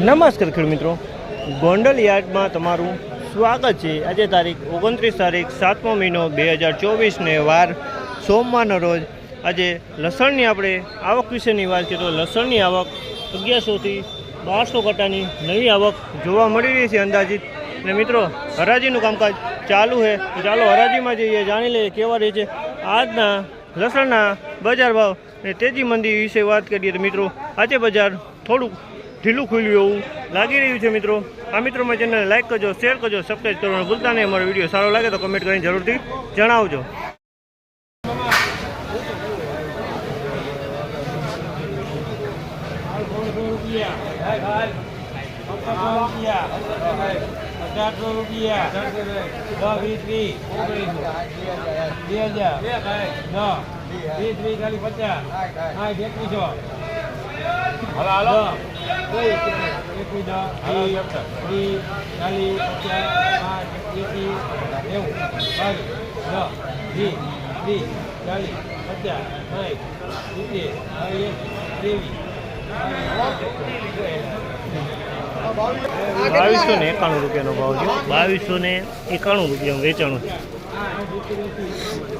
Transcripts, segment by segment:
નમસ્કાર ખેડૂત મિત્રો. ગોંડલ યાર્ડમાં તમારું સ્વાગત છે. આજે તારીખ ઓગણત્રીસ તારીખ સાતમો મહિનો બે હજાર ચોવીસને વાર સોમવારનો રોજ આજે લસણની આપણે આવક વિશેની વાત કરીએ તો લસણની આવક અગિયારસોથી બારસો કટ્ટાની નવી આવક જોવા મળી રહી છે અંદાજિત. અને મિત્રો, હરાજીનું કામકાજ ચાલુ છે. તો ચાલો હરાજીમાં જઈએ, જાણી લઈએ કેવા રહે છે આજના લસણના બજાર ભાવ અને તેજી મંદી વિશે વાત કરીએ તો મિત્રો, આજે બજાર થોડુંક ઢીલું ખુલ્યું એવું લાગી રહ્યું છે મિત્રો આ મિત્રો મારી ચેનલને લાઈક કરજો શેર કરજો સબસ્ક્રાઈબ કરવાનું ભૂલતા નહીં અમારો વીડિયો સારો લાગે તો કમેન્ટ કરીને જરૂરથી જણાવજો રૂપિયા દસ વીસ બે હજાર પચાસ બાવીસ ને એકાણું રૂપિયાનો ભાવ છે બાવીસો ને એકાણું રૂપિયા વેચાણું છે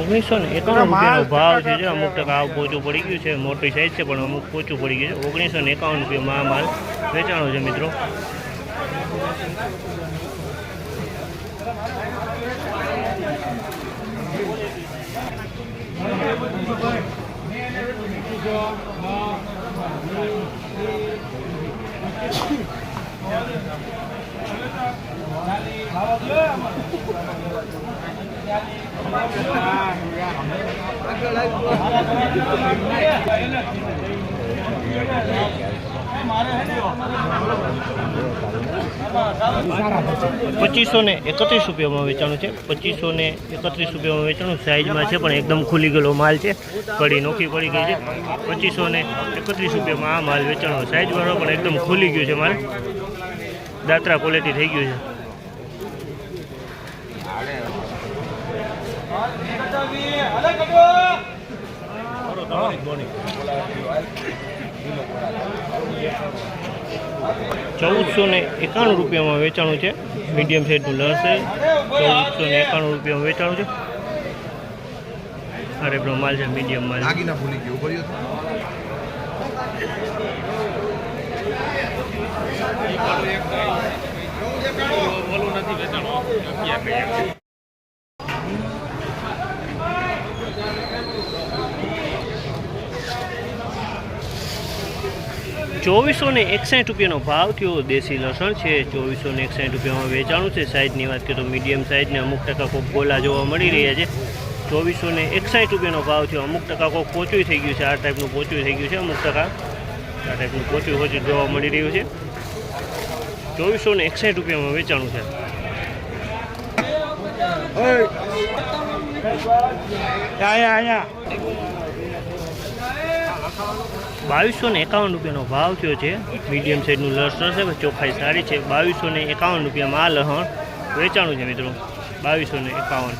ઓગણીસો ને એકાણું રૂપિયાનો ભાવ છે જે અમુક ટકા આવ પોચું પડી ગયું છે મોટી સાઈઝ છે પણ અમુક પોચું પડી ગયું છે. ઓગણીસો ને એકાવન રૂપિયામાં આ માલ વેચાણો છે મિત્રો. પચીસો ને એકત્રીસ રૂપિયામાં વેચાણું છે. પચીસો ને એકત્રીસ રૂપિયામાં વેચાણું. સાઈઝમાં છે, પણ એકદમ ખુલી ગયેલો માલ છે. કડી નોખી પડી ગઈ છે. પચીસો ને એકત્રીસ રૂપિયામાં આ માલ વેચાણો. સાઈઝવાળો પણ એકદમ ખુલી ગયો છે માલ. દાત્રા ક્વોલિટી થઈ ગયું છે. ચૌદસો ને એકાણું રૂપિયામાં વેચાણું છે. મીડિયમ સાઇઝનું લસ છે. ચૌદસો ને એકાણું રૂપિયામાં વેચાણું છે. અરે બ્રો માલ છે મીડિયમ માલ. ભૂલી ગયો કર્યો ચોવીસો ને એકસાઠ રૂપિયાનો ભાવ થયો. દેશી લસણ છે ચોવીસો ને એકસાઠ રૂપિયામાં વેચાણું છે. સાઇઝની વાત કરીએ તો મીડિયમ સાઇઝને અમુક ટકા કોક ગોલા જોવા મળી રહ્યા છે. ચોવીસો ને એકસાઠ રૂપિયાનો ભાવ થયો. અમુક ટકા કોક પોચું થઈ ગયું છે. આ ટાઈપનું પોચું થઈ ગયું છે. અમુક ટકા આ ટાઈપનું પોચું પોચું જોવા મળી રહ્યું છે. ચોવીસો ને એકસાઠ રૂપિયામાં વેચાણું છે. બાવીસો ને એકાવન રૂપિયાનો ભાવ થયો છે. મીડિયમ સાઇઝનું લસણ છે ચોખ્ખાઈ સારી છે. બાવીસો ને એકાવન રૂપિયામાં આ લસણ વેચાણું છે મિત્રો. બાવીસો ને એકાવન.